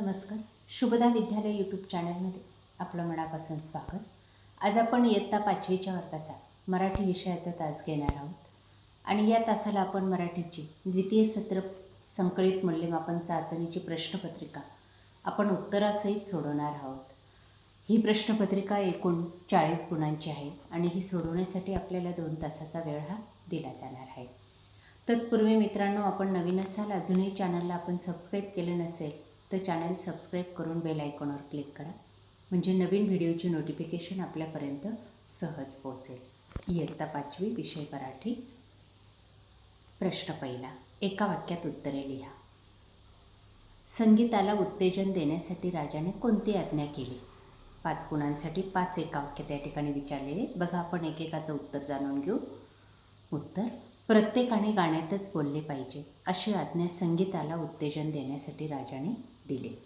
नमस्कार. शुभदा विद्यालय यूट्यूब चॅनलमध्ये आपलं मनापासून स्वागत. आज आपण इयत्ता पाचवीच्या वर्गाचा मराठी विषयाचा तास घेणार आहोत. आणि या तासाला आपण मराठीची द्वितीय सत्र संकलित मूल्यमापन चाचणीची प्रश्नपत्रिका आपण उत्तरासहित सोडवणार आहोत. ही प्रश्नपत्रिका एकूण चाळीस गुणांची आहे आणि ही सोडवण्यासाठी आपल्याला दोन तासाचा वेळ हा दिला जाणार आहे. तत्पूर्वी मित्रांनो आपण नवीन असाल अजूनही चॅनलला आपण सबस्क्राईब केलं नसेल तर चॅनल सबस्क्राईब करून बेल आयकॉनवर क्लिक करा. म्हणजे नवीन व्हिडिओची नोटिफिकेशन आपल्यापर्यंत सहज पोहोचेल. इयत्ता पाचवी विषय मराठी. प्रश्न पहिला. एका वाक्यात उत्तरे लिहा. संगीताला उत्तेजन देण्यासाठी राजाने कोणती आज्ञा केली? पाच गुणांसाठी पाच एका वाक्य त्या ठिकाणी विचारलेले. बघा आपण एकेकाचं उत्तर जाणून घेऊ. उत्तर प्रत्येकाने गाण्यातच बोलले पाहिजे. अशी आज्ञा संगीताला उत्तेजन देण्यासाठी राजाने दिले.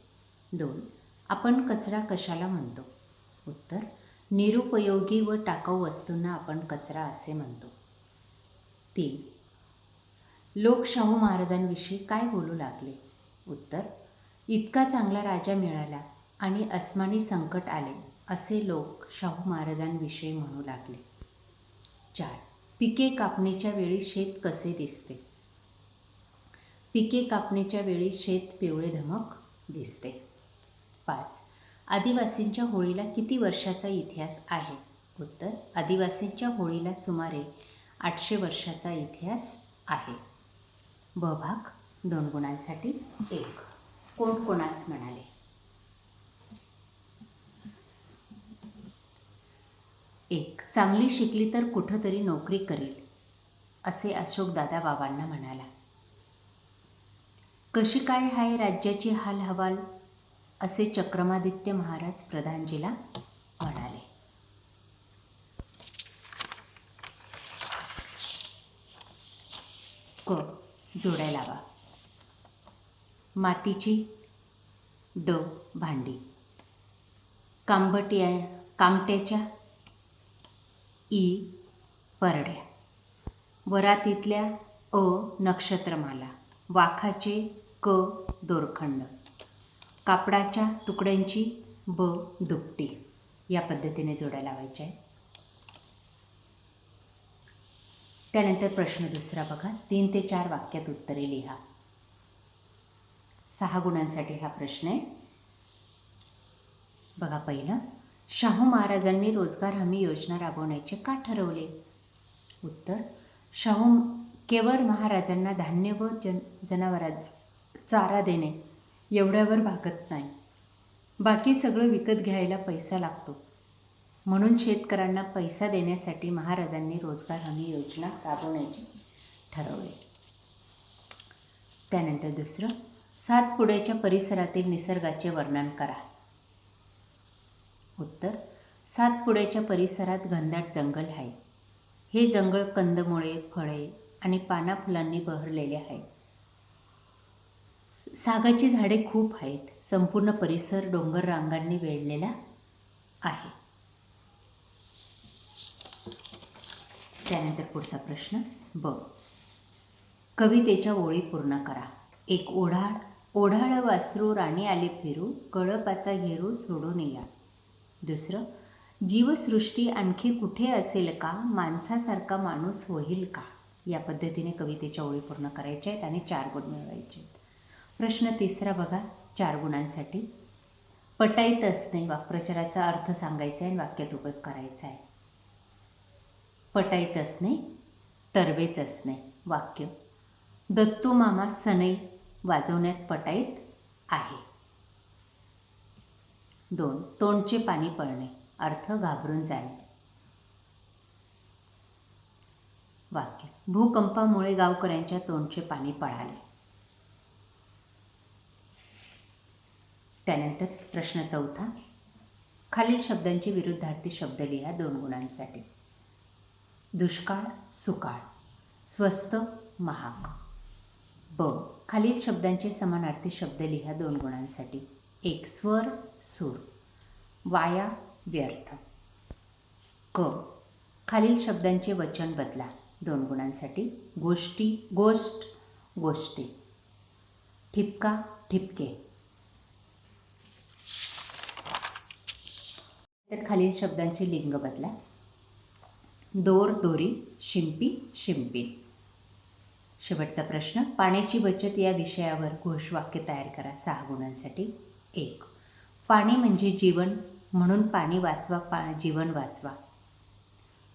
दोन आपण कचरा कशाला म्हणतो? उत्तर निरुपयोगी व टाकाऊ वस्तूंना आपण कचरा असे म्हणतो. तीन लोक शाहू महाराजांविषयी काय बोलू लागले? उत्तर इतका चांगला राजा मिळाला आणि अस्मानी संकट आले असे लोक शाहू महाराजांविषयी म्हणू लागले. चार पिके कापणीच्या वेळी शेत कसे दिसते? पिके कापणीच्या वेळी शेत पिवळे धमक? दिसते. पाच. आदिवासींच्या होळीला किती वर्षाचा इतिहास आहे? उत्तर आदिवासींच्या होळीला सुमारे आठशे वर्षाचा इतिहास आहे. ब भाग दोन गुणांसाठी एक. कोण कोणास म्हणाले? एक. चांगली शिकली तर कुठंतरी नोकरी करेल असे अशोकदादा बाबांना म्हणाला. कशी काय हाय राज्याची हाल हवाल असे चक्रमादित्य महाराज प्रधानजीला म्हणाले. क. जोड्या लावा. मातीची ड. भांडी. कांबट्या कामट्याच्या ई परड्या. वरातीतल्या अ. नक्षत्रमाला. वाखाचे क दोरखंड. कापडाच्या तुकड्यांची ब दुपटी. या पद्धतीने जोड्या लावायच्या आहेत त्यानंतर प्रश्न दुसरा बघा. तीन ते चार वाक्यात उत्तरे लिहा. सहा गुणांसाठी हा प्रश्न आहे. बघा पहिलं. शाहू महाराजांनी रोजगार हमी योजना राबवण्याचे का ठरवले? उत्तर. शाहू केवळ महाराजांना धान्य व जन जनावरांचं चारा देणे. एवढ्यावर भागत नाही. बाकी सगळं विकत घ्यायला पैसा लागतो. म्हणून शेतकऱ्यांना पैसा देण्यासाठी महाराजांनी रोजगार हमी योजना राबवण्याचे ठरवले. त्यानंतर दुसरं सातपुड्याच्या परिसरातील निसर्गाचे वर्णन करा. उत्तर सातपुड्याच्या परिसरात घनदाट जंगल आहे. हे जंगल कंदमुळे फळे आणि पाना फुलांनी बहरलेले आहे. सागाची झाडे खूप आहेत. संपूर्ण परिसर डोंगर रांगांनी वेढलेला आहे. त्यानंतर पुढचा प्रश्न. ब कवितेच्या ओळी पूर्ण करा. एक ओढाळ. ओढाळ वासरू राणी आले फिरू. कळपाचा घेरू सोडून या. दुसरं. जीवसृष्टी आणखी कुठे असेल का? माणसासारखा माणूस होईल का? या पद्धतीने कवितेच्या ओळी पूर्ण करायच्या आहेत आणि चार गुण मिळवायचे आहेत. प्रश्न तिसरा बघा चार गुणांसाठी. पटाईत असणे वाक्प्रचाराचा अर्थ सांगायचा आहे आणि वाक्यात उपयोग करायचा आहे पटाईत असणे तरवेच असणे वाक्य. दत्तू मामा सनई वाजवण्यात पटाईत आहे. दोन तोंडचे पाणी पळणे अर्थ घाबरून जाणे. वाक्य. भूकंपामुळे गावकऱ्यांच्या तोंडचे पाणी पळाले. त्यानंतर प्रश्न चौथा. खालील शब्दांचे विरुद्धार्थी शब्द लिहा दोन गुणांसाठी. दुष्काळ सुकाळ. स्वस्त महाग. ब. खालील शब्दांचे समानार्थी शब्द लिहा दोन गुणांसाठी. एक स्वर सूर. वाया व्यर्थ. क. खालील शब्दांचे वचन बदला दोन गुणांसाठी. गोष्टी गोष्ट गोष्टी. ठिपका ठिपके. तर खालील शब्दांचे लिंग बदला. दोर दोरी शिंपी शिंपी. शेवटचा प्रश्न पाण्याची बचत या विषयावर घोषवाक्य तयार करा सहा गुणांसाठी. एक पाणी म्हणजे जीवन म्हणून पाणी वाचवा पा जीवन वाचवा.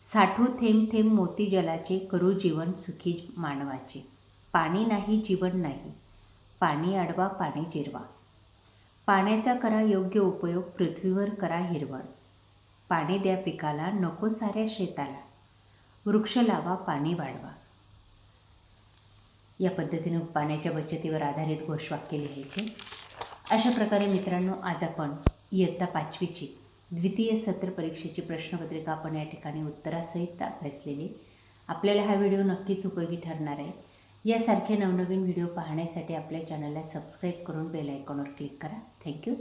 साठू थेंब थेंब मोती जलाचे करू जीवन सुखी मानवाचे. पाणी नाही जीवन नाही. पाणी अडवा पाणी जिरवा. पाण्याचा करा योग्य उपयोग पृथ्वीवर करा हिरवण पाणी द्या पिकाला नको साऱ्या शेताला. वृक्ष लावा पाणी वाढवा. या पद्धतीनं पाण्याच्या बचतीवर आधारित घोषवाक्य लिहायचे. अशा प्रकारे मित्रांनो आज आपण इयत्ता पाचवीची द्वितीय सत्र परीक्षेची प्रश्नपत्रिका आपण या ठिकाणी उत्तरासहित अभ्यासलेली. आपल्याला हा व्हिडिओ नक्कीच उपयोगी ठरणार आहे. यासारखे नवनवीन व्हिडिओ पाहण्यासाठी आपल्या चॅनलला सबस्क्राईब करून बेल आयकॉनवर क्लिक करा. थँक्यू.